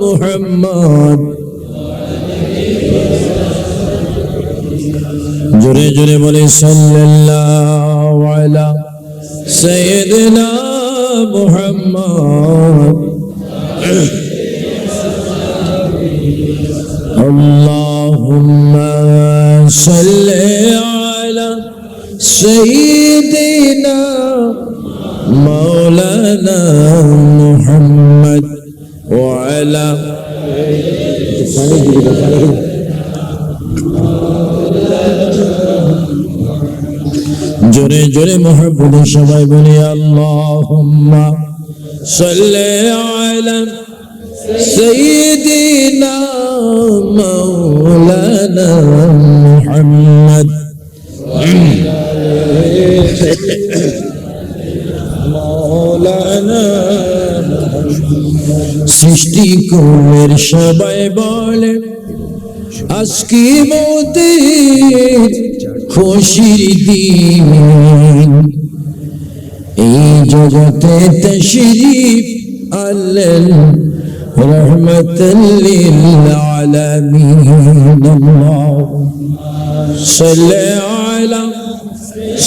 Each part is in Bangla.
মোহাম্মদ। জোরে জোরে বলে সাল্লাল্লাহু আলা সাইয়্যিদিনা মুহাম্মদ। আল্লাহুম্মা সাল্লি আলা সাইয়্যিদিনা সবাই বলি, আল্লাহুম্মা সাল্লি আলা সাইয়্যিদিনা মাওলানা মুহাম্মদ। মাওলানা সৃষ্টি কুমের সবাই বলে, আজকে মোদের খুশির দিন। জগতে তশরিফ আল্লাহ রহমতুল্লিল আলামিন আল্লাহ সাল্লি আলা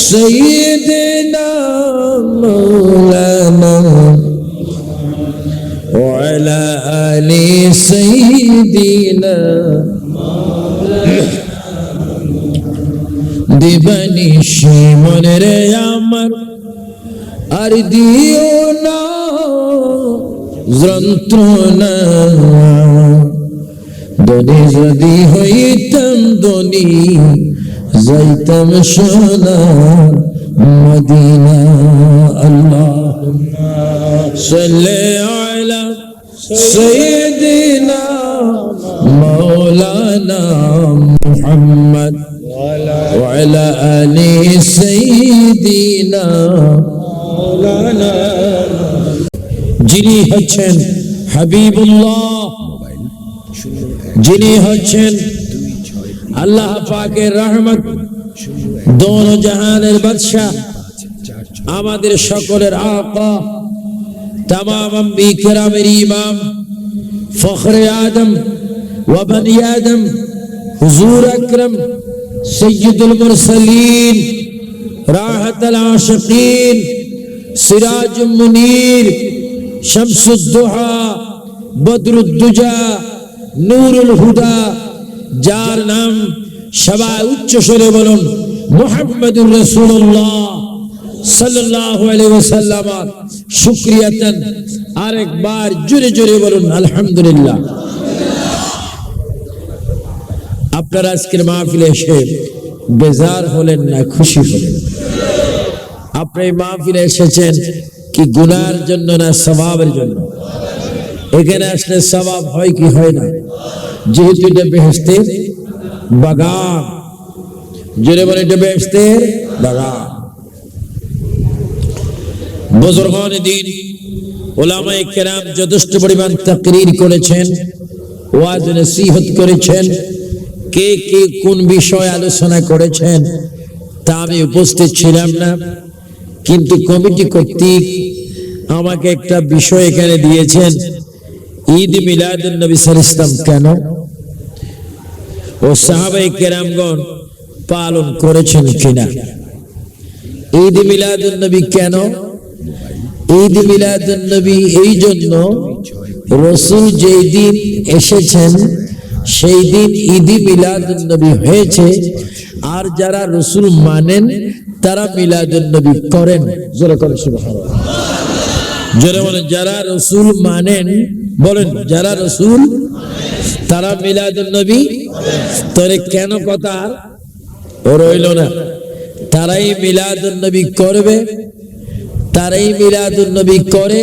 সাইয়্যিদিনা মাওলানা وعلى آل سيدنا দিবানিশি মনে রে আমার আর দিও না যন্ত্রণা। দনি যদি হইতাম দনি যাইতাম সোনা মদিনা। আল্লাহ সাল্লি আলা সাইয়্যিদিনা মাওলানা মুহাম্মদ। ওয়া আলা আলি সাইয়্যিদিনা যিনি হচ্ছেন হাবিবুল্লাহ যিনি হচ্ছেন আল্লাহ পাকের রহমত। দোন জাহানের বাদশাহ। আমাদের সকলের আকা। তাম আম্বি কেরামের ইমাম। ফখরে আদম ওয়াবানি আদম। হুজুর আকরম সৈয়দুল মুরসালিন। রাহাত আশিকিন। সিরাজ মুনির, শামসুদ্দোহা, বদরুদ্দুজা, নুরুল হুদা, যার নাম সবাই উচ্চ স্বরে বলুন, মোহাম্মদুর রসুল্লাহ আপনারা আজকের মাহফিলে এসে বেজার হলেন না, খুশি হলেন আপনি মাহফিলে এসেছেন কি গুনার জন্য না স্বভাবের জন্য? এখানে আসলে স্বভাব হয় কি হয় না? যেহেতু এটা বেহেস্তের বাগান। জোরে বলে এটা বেহেস্তের বাগান। বুজুর্গান দিন ওলামায়ে কেরাম যথেষ্ট পরিমাণ তাকরির করেছেন, ওয়াজ নসিহত করেছেন, কে কে কোন বিষয় আলোচনা করেছেন তা আমি উপস্থিত ছিলাম না। কিন্তু কমিটি কর্তৃক আমাকে একটা বিষয় এখানে দিয়েছেন। ঈদ মিলাদ নবী সাল ইসলাম কেন? ও সাহাবাই কেরামগণ পালন করেছেন কিনা? ঈদ মিলাদুন নবী কেন? ঈদ মিলাদুন নবী এই জন্য রসুল যেই দিন এসেছেন, সেই দিন ঈদি মিলাদুন নবী হয়েছে। আর যারা রসুল মানেন তারা মিলাদুন নবী করেন। জোরে করে সুবহানাল্লাহ। জোরে বলেন যারা রসুল মানেন বলেন যারা রসুল তারা মিলাদুন নবী তোরে কেন কথা ও রইল না। তারাই মিলাদুন নবী করবে তারাই মিলাদুন নবী করে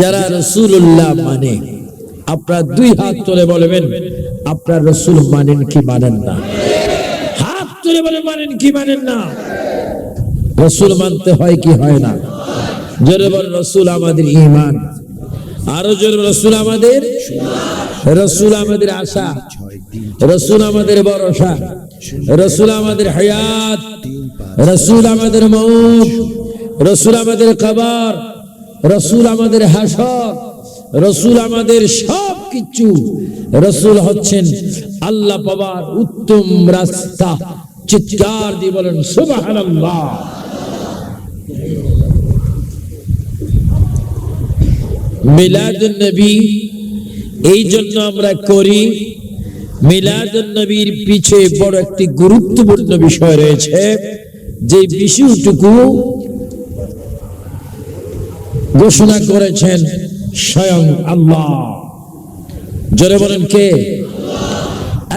যারা রসুল্লাহ মানে। আপনার দুই হাত তুলে বলবেন আপনার রসুল মানেন কি মানেন না? হাত তুলে বলে মানেন কি মানেন না? রসুল মানতে হয় কি হয় না? জোরে বল, রসুল আমাদের ইমান আরও জোরে রসুল আমাদের রসুল আমাদের আশা। রসুল আমাদের ভরসা। রসুল আমাদের হায়াত। রসুল আমাদের মৌত। রসুল আমাদের কবর। রসুল আমাদের হাসর। রসুল আমাদের সব কিছু রসুল হচ্ছেন আল্লাহ পাবার উত্তম রাস্তা। চিৎকার দিয়ে বলেন, সুবহানাল্লাহ। মিলাদুন নবী এই জন্য আমরা করি মিলাদুন নবীর পিছে বড় একটি গুরুত্বপূর্ণ বিষয় রয়েছে, যে বিষয়টুকু ঘোষণা করেছেন স্বয়ং আল্লাহ। জোরে বলেন কে?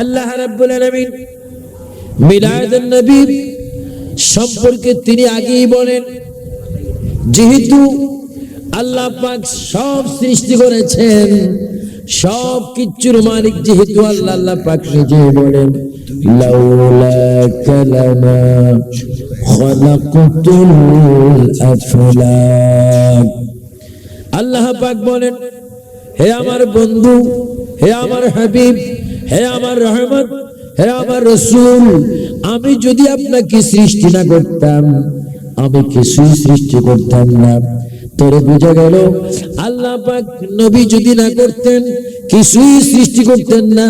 আল্লাহ রাব্বুল আলামিন। মিলাদুন নবীর সম্পর্কে তিনি আগেই বলেন, যেহেতু আল্লাহ পাক সব সৃষ্টি করেছেন, সব কিছুর মালিক যেহেতু আল্লাহ আল্লাহ পাক নিজে বলেন, লাউলা কালামা খলাকতুল আফলাক আল্লাহ পাক বলেন, হে আমার বন্ধু, হে আমার হাবিব, হে আমার রহমত হে আমার রসুল, আমি যদি আপনাকে সৃষ্টি না করতাম, আমি কিছুই সৃষ্টি করতাম না। তোরে বুঝা গেল, আল্লাহ পাক নবী যদি না করতেন, কিছুই সৃষ্টি করতেন না।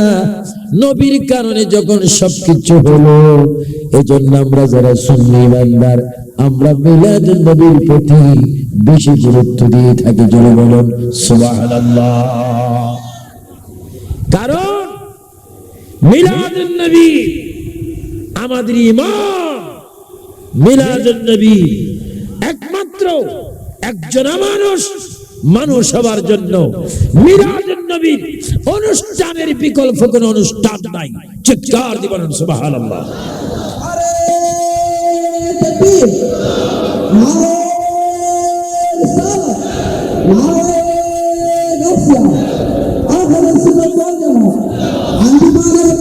নবীর কারণে যখন সবকিছু হলো, এজন্য আমরা যারা সুন্নি বান্দার, আমরা মিলাদ নবীর প্রতি বেশি গুরুত্ব দিয়ে থাকি। জোরে বলুন, সুবহানাল্লাহ। কারণ আমাদের ইমাম একমাত্র একজন মানুষ মানুষ হওয়ার জন্য। অনুষ্ঠানের বিকল্প কোন অনুষ্ঠান নাই। চিৎকার দিব সুবহানাল্লাহ।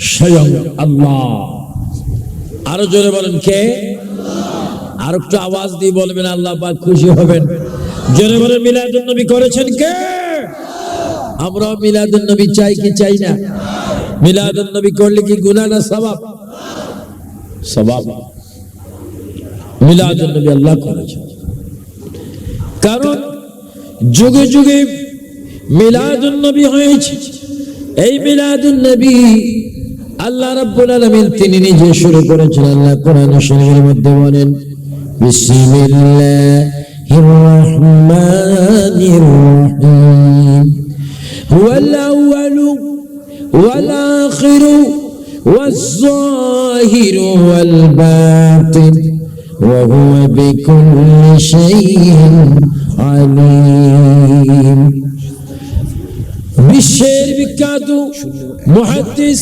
স্বয়ং আল্লাহ। আরও জোরে বলেন কে? আর একটু আওয়াজ দিয়ে বলবেন, আল্লাহ পাক খুশি হবেন। জোরে বলেন মিলাদুন নবী করেছেন কে? আমরাও মিলাদুন নবী চাই কি চাই না? মিলাদুন নবী করলে কি গুনাহ না সওয়াব? সওয়াব। মিলাদুন নবী আল্লাহ করেছেন। কারণ যুগে যুগে মিলাদুন নবী হয়েছে। এই মিলাদুন নবী আল্লাহ রাব্বুল আলামিন তিনি নিজে শুরু করেছেন আল্লাহ কোরআন শরীফের মধ্যে বলেন বিসমিল্লাহির রহমানির রহিম হুয়াল আউয়ালু ওয়াল আখিরু والظاهر والباطن وهو بكل شيء عليم বিশ্বের বিখ্যাত মুহাদ্দিস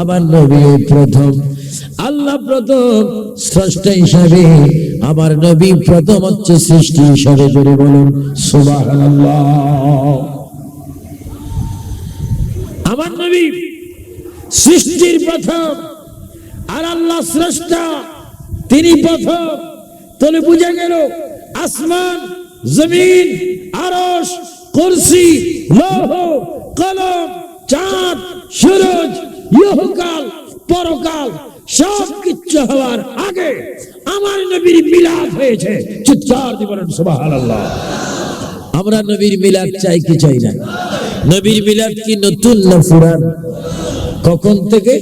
আমার নবী প্রথম, আল্লাহ প্রথম স্রষ্টা হিসাবে আমার নবী প্রথম হচ্ছে সৃষ্টি হিসাবে জোরে বলুন, সুবহানাল্লাহ। আমার নবী সৃষ্টির প্রথম আর আল্লাহ স্রষ্টা তিনি প্রথম। তাহলে বুঝা গেল, আসমান, জমিন আরস কুরসি, লৌহ, কলম, চাঁদ, সূরজ ইহকাল, পরকাল সব কিছু হওয়ার আগে আমার নবীর মিলাদ হয়েছে। চিৎকার দিবেন সুবহানাল্লাহ। আমরা নবীর মিলাদ চাই কি চাই না? নবীর মিলাদ কি নতুন না পুরান? কখন থেকে?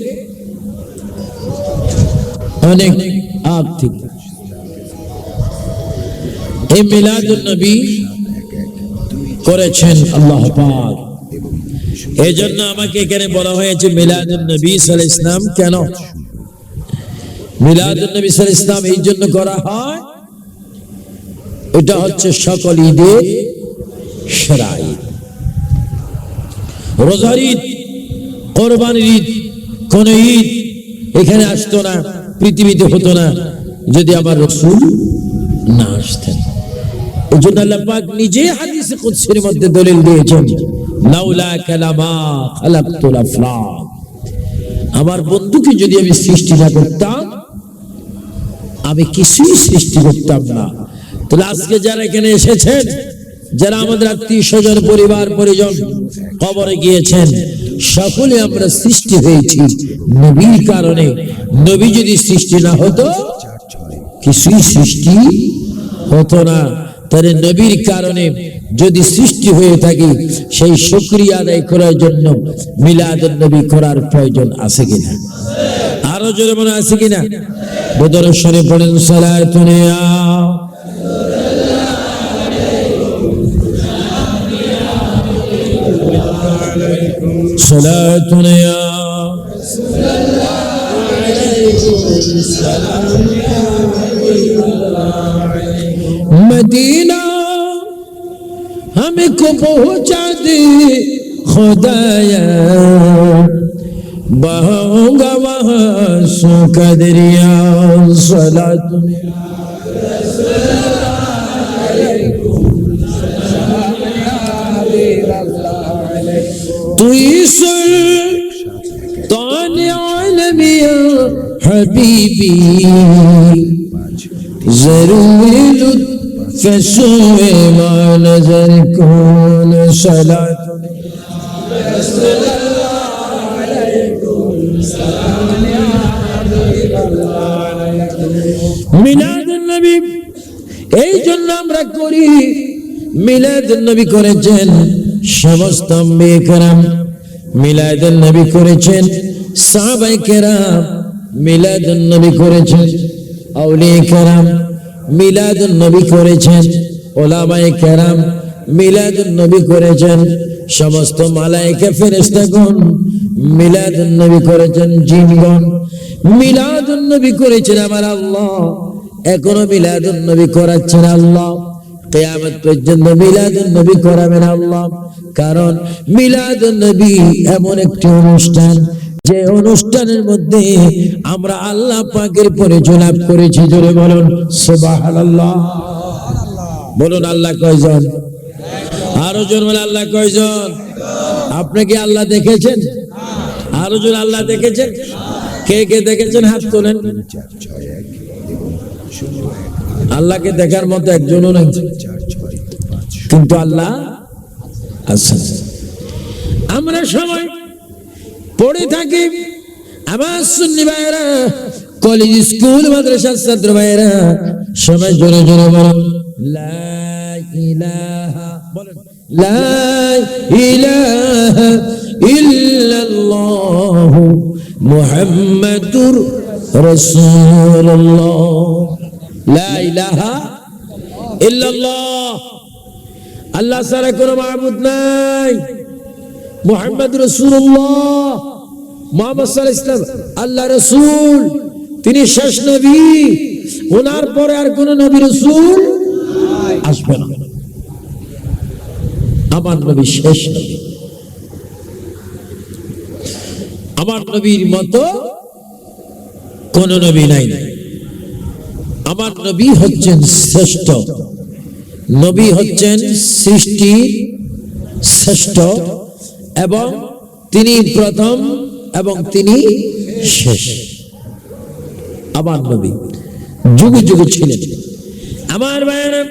অনেক আগ থেকে। এই মিলাদুল নবী করেছেন আল্লাহ পাক। এই জন্য আমাকে এখানে বলা হয়েছে মিলাদুল নবী সাল ইসলাম কেন? মিলাদুল নবী সাল ইসলাম এই জন্য করা হয়, এটা হচ্ছে সকল ঈদের সেরা ঈদ। রোজার ঈদ, কোরবানির ঈদ, কোন ঈদ এখানে আসতো না, পৃথিবীতে হতো না, যদি আমার রসুল না আসতেন। এই জন্য আল্লাহ পাক নিজে হাদিসে কুদসির মধ্যে দলিল দিয়েছেন আমার বন্ধুকে যদি আমি সৃষ্টি না করতাম, আমি কিছুই সৃষ্টি করতাম না। তাহলে আজকে যারা এখানে এসেছেন, যারা আমাদের আত্মীয় স্বজন পরিবার, পরিজন কবরে গিয়েছেন, সকলে আমরা সৃষ্টি হয়েছি নবীর কারণে। নবী যদি সৃষ্টি না হতো, কিছুই সৃষ্টি হতো না। তাহলে নবীর কারণে যদি সৃষ্টি হয়ে থাকে সেই শুক্রিয়া আদায় করার জন্য মিলাদ নবী করার প্রয়োজন আছে কিনা আরো জোরে মনে আছে কিনা বদরশ্বরে পড়েন সালাতুনিয়া صلاتنا ہم کو پہنچا دے خدایا۔ بہاؤں گا وہاں سو کا صلاة سلا تو سلطان عالمی حبیبی، ضرور كشوم ما نزل كون صلاة رسول الله এই জন্য আমরা করি মিলাদ নবী করেছেন সমস্ত মেয়েকেরাম মিলাদ নবী করেছেন সাহাবাই কেরাম। মিলাদ নবী করেছেন আউলিয়া কেরাম। মিলাদ নবী করেছেন, ওলামায়ে কেরাম মিলাদ নবী করেছেন, সমস্ত মালায়েকে ফেরেশতাগণ মিলাদ নবী করেছেন, জিনগণ মিলাদ নবী করেছেন আমার আল্লাহ। এখনও মিলাদ নবী করাচ্ছেন আল্লাহ। কেয়ামত পর্যন্ত মিলাদ নবী করাবেন আল্লাহ। কারণ মিলাদ নবী এমন একটি অনুষ্ঠান যে অনুষ্ঠানের মধ্যে আমরা আল্লাহ পাকের পরিচয় লাভ করেছি, জোরে বলুন বলুন, আল্লাহ কয়জন? আরও জন বলে, আল্লাহ কয়জন? আপনি কি আল্লাহ দেখেছেন? আরও জন আল্লাহ দেখেছেন? কে কে দেখেছেন? হাত তোলেন। আল্লাহকে দেখার মতো একজনও নাই। কিন্তু আল্লাহ আচ্ছা আমরা সবাই পড়ে থাকি। আমার সুন্নি ভাইরা কলেজ স্কুল মাদ্রাসার ছাত্র ভাইরা সবাই জোরে জোরে বলুন লা ইলাহা, বলেন। লা ইলাহা ইল্লাল্লাহু মুহাম্মাদুর রাসূলুল্লাহ। লা ইলাহা ইল্লাল্লাহ। আল্লাহ ছাড়া কোনো মাহবুদ নাই। মোহাম্মদ রসুল্লাহ মোহাম্মদ ইসলাম আল্লাহ রসুল, তিনি শেষ নবী, ওনার পরে আর কোন নবী রসুল আসবে না। আমার নবী শেষ আমার নবীর মতো কোন নবী নাই। আমার নবী হচ্ছেন শ্রেষ্ঠ। নবী হচ্ছেন সৃষ্টি শ্রেষ্ঠ এবং তিনি প্রথম এবং তিনি শেষ। আমার নবী যুগে যুগে ছিলেন। আমার ভাইয়েরা,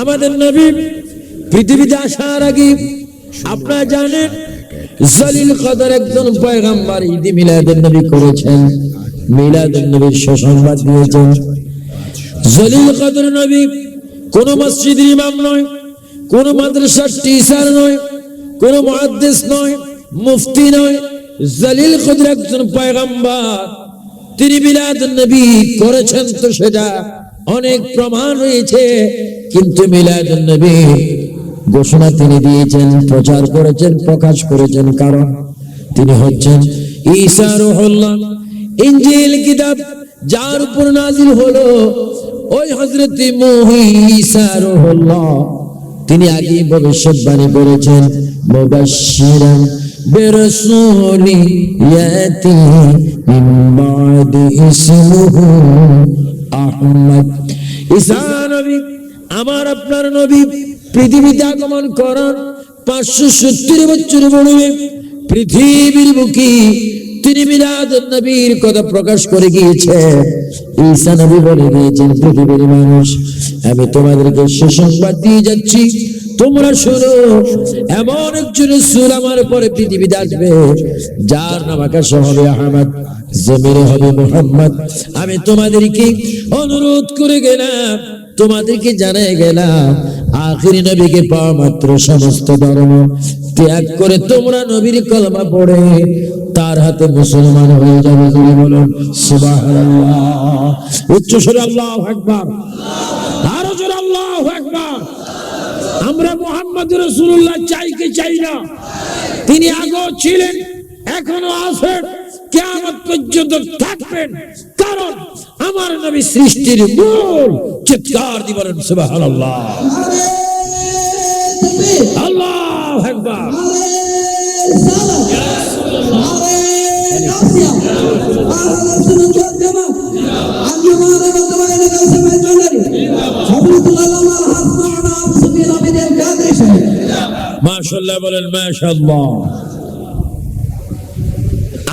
আমাদের নবী পৃথিবীতে আসার আগে আপনারা জানেন, জলিল কদর একজন পয়গাম্বার ঈদি মিলাদের নবী করেছেন। মিলাদের নবীর সুসংবাদ দিয়েছেন। জলিল কদর নবী কোন মসজিদের ইমাম নয়, কোন মাদ্রাসার টিচার নয় কোন মুহাদ্দিস নয়, মুফতি নয়, জলিল কদর একজন পয়গাম্বার। তিনি মিলাদ নবী করেছেন তো সেটা অনেক প্রমাণ রয়েছে, কিন্তু মিলাদ নবী ঘোষণা তিনি দিয়েছেন, প্রচার করেছেন, প্রকাশ করেছেন। কারণ তিনি হচ্ছেন ঈসা রুহুল্লাহ। ইনজিল কিতাব যার উপর নাজিল হলো ওই হযরত ঈসা রুহুল্লাহ। তিনি আগে ভবিষ্যৎবাণী করেছেন আমার আপনার নবী পৃথিবীতে আগমন করার পাঁচশো সত্তর বছর বলবে পৃথিবীর বুকি তিনি মিলাদ নবীর কথা প্রকাশ করে গিয়েছে। ঈসা নবী বলে গিয়েছেন পৃথিবীর মানুষ, আমি তোমাদেরকে সুসংবাদ দিয়ে যাচ্ছি। তোমরা শোনো, এমন একজন সুর আমার পরে পৃথিবীতে আসবে, যার নাম আকাশে হবে আহমদ, জমিনে হবে মোহাম্মদ। আমি তোমাদেরকে অনুরোধ করে গেলাম, তোমাদেরকে জানাই গেলাম, আখিরি নবীকে পাওয়া মাত্র সমস্ত ধর্ম ত্যাগ করে তোমরা নবীর কলমা পড়ে তার হাতে মুসলমান হয়ে যাবে যদি বলুন উচ্চ সুরে আল্লাহু আকবার। আরও জোরে আল্লাহু আকবার। আমরা মোহাম্মদ রাসূলুল্লাহ চাই কি চাই না? তিনি আগেও ছিলেন এখনও আছেন কিয়ামত পর্যন্ত থাকবেন। কারণ আমার নবী সৃষ্টির মূল চিৎকার দিবেন নারে তাকবীর আল্লাহু আকবার।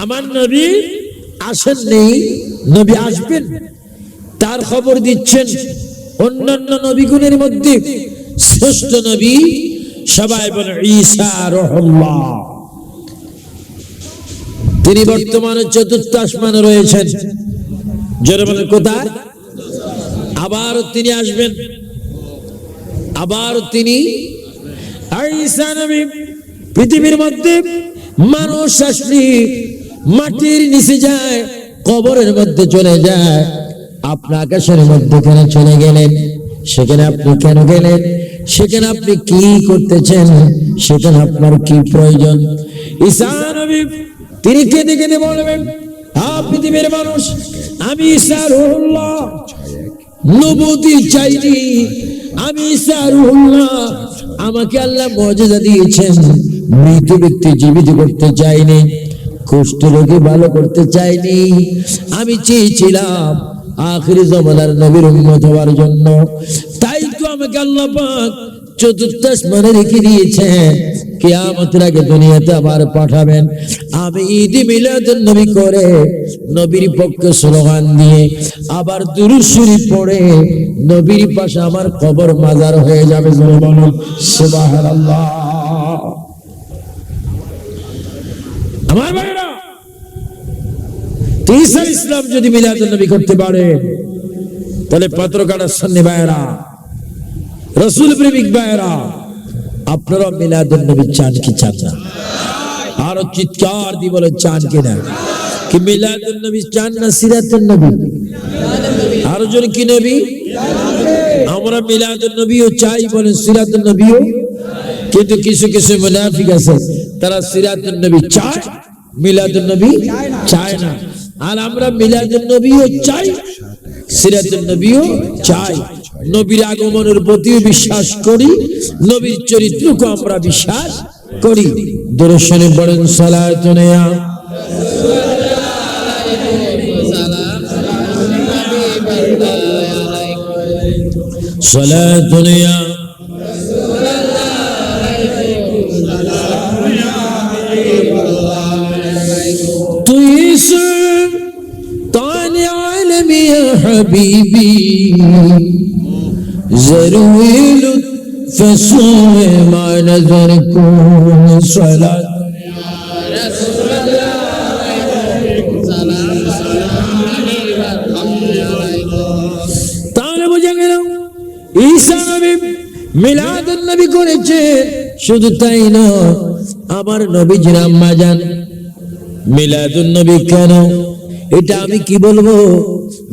আমার নবী আসেননি নবী আসবেন। তার খবর দিচ্ছেন অন্যান্য নবীগুণের মধ্যে। শ্রেষ্ঠ নবী সবাই বলেন, ঈসা রহুল্লাহ তিনি বর্তমানে চতুর্থ আসমানে রয়েছেন। বলেন কোথায়? আবার তিনি আসবেন। আবার তিনি পৃথিবীর মধ্যে মানুষ আসলে মাটির নিচে যায়, কবরের মধ্যে চলে যায়, আপনি আকাশের মধ্যখানে চলে গেলেন? সেখানে আপনি কেন গেলেন? সেখানে আপনি কি করতেছেন? সেখানে আপনার কি প্রয়োজন? নবী তিনি কেঁদে কেঁদে বলবেন পৃথিবীর মানুষ, আমি ঈসা রুহুল্লাহ নবুতি চাইনি আমি ঈসা রুহুল্লাহ আমাকে আল্লাহ মর্যাদা দিয়েছেন। মৃত ব্যক্তি জীবিত করতে চাইনি কুষ্ঠ রোগী ভালো করতে চাইনি আমি চেয়েছিলাম আখিরি জমানার নবীর উন্মত হওয়ার জন্য। তাই তো আমাকে আল্লাহ পাক চতুর্থ আসমানে রেখে দিয়েছেন কেয়ামতের আগে দুনিয়াতে আবার পাঠাবেন আমি ঈদ মিলাদুন নবী করে নবীর পক্ষে স্লোগান দিয়ে আবার দুরুসুরি পড়ে নবীর পাশে আমার কবর মাজার হয়ে যাবে সুবহানাল্লাহ আমার ভাইরা তিসার ইসলাম যদি মিলাদুন নবী করতে পারে তাহলে পাত্র কাটার সামনে ভাইরা রসুল প্রেমিক ভাইরা আপনারা মিলাদুন নবী চান কি চান না? আরও চিৎকার দি বলে চান কি না? কি মিলাদুন নবী চান না সিরাতুন নবী আরও জন কি নবী? আমরা মিলাদুন নবীও চাই বলে সিরাতুন নবীও কিন্তু কিছু কিছু মুনাফিক আছে, তারা সিরাতুন নবী চায় মিলাদুল নবী চায় না। আর আমরা মিলাদুল নবীও চাই সিরাতুল নবীও চাই। নবীর আগমনের প্রতিও বিশ্বাস করি, নবীর চরিত্রকে আমরা বিশ্বাস করি। দর্শনে বলেন সালাতনেয়া সালাতনেয়া তুই তানে আলমিয়া حبيبي زرويل فصوم ما نظر كون صلاة তাহলে বোঝা গেল ঈসা নবী মিলাদুন নবী করেছে শুধু তাই নয় আমার নবীজির আম্মা জান মিলাদুন নবী কেন এটা আমি কি বলবো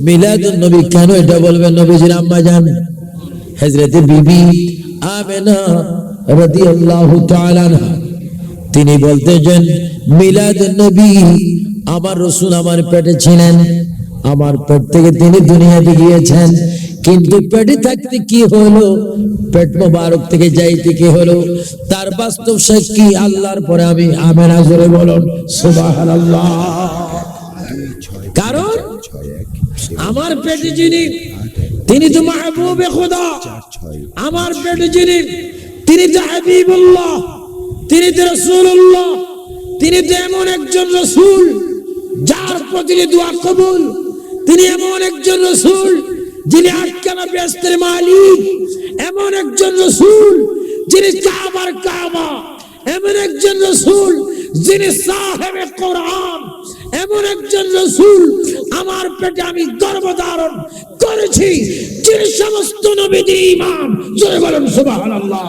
মিলাদুন নবী কেন এটা বলবেন নবীজির আম্মা জান হযরত বিবি আমেনা রাদিয়াল্লাহু তাআলা তিনি বলতেছেন মিলাদুন নবী আমার রসুল আমার পেটে ছিলেন আমার পেট থেকে তিনি দুনিয়াতে গিয়েছেন কিন্তু পেটে থাকতে কি হলো? পেট মোবারক থেকে যাইতে কি হলো? তার বাস্তব সাক্ষী আল্লাহর পরে আমি আমেনা জোরে বলুন সুবহানাল্লাহ। কারণ আমার পেটে যিনি তিনি তো মাহবুবে খোদা। আমার পেটে যিনি, তিনি তো হাবিবুল্লাহ, তিনি তো রসুল্লাহ তিনি তো এমন একজন রসুল যার প্রতিটি দোয়া কবুল। তিনি এমন একজন রসুল যিনি আটকানা ব্যস্তের মালিক। এমন একজন রসুল যিনি কাবার কাবা। এমন একজন রসুল যিনি সাহেবে কোরআন এমন একজন রসুল আমার পেটে আমি গর্ভধারণ করেছি যিনি সমস্ত নবীদের ইমাম জয় বলেন সুবহানাল্লাহ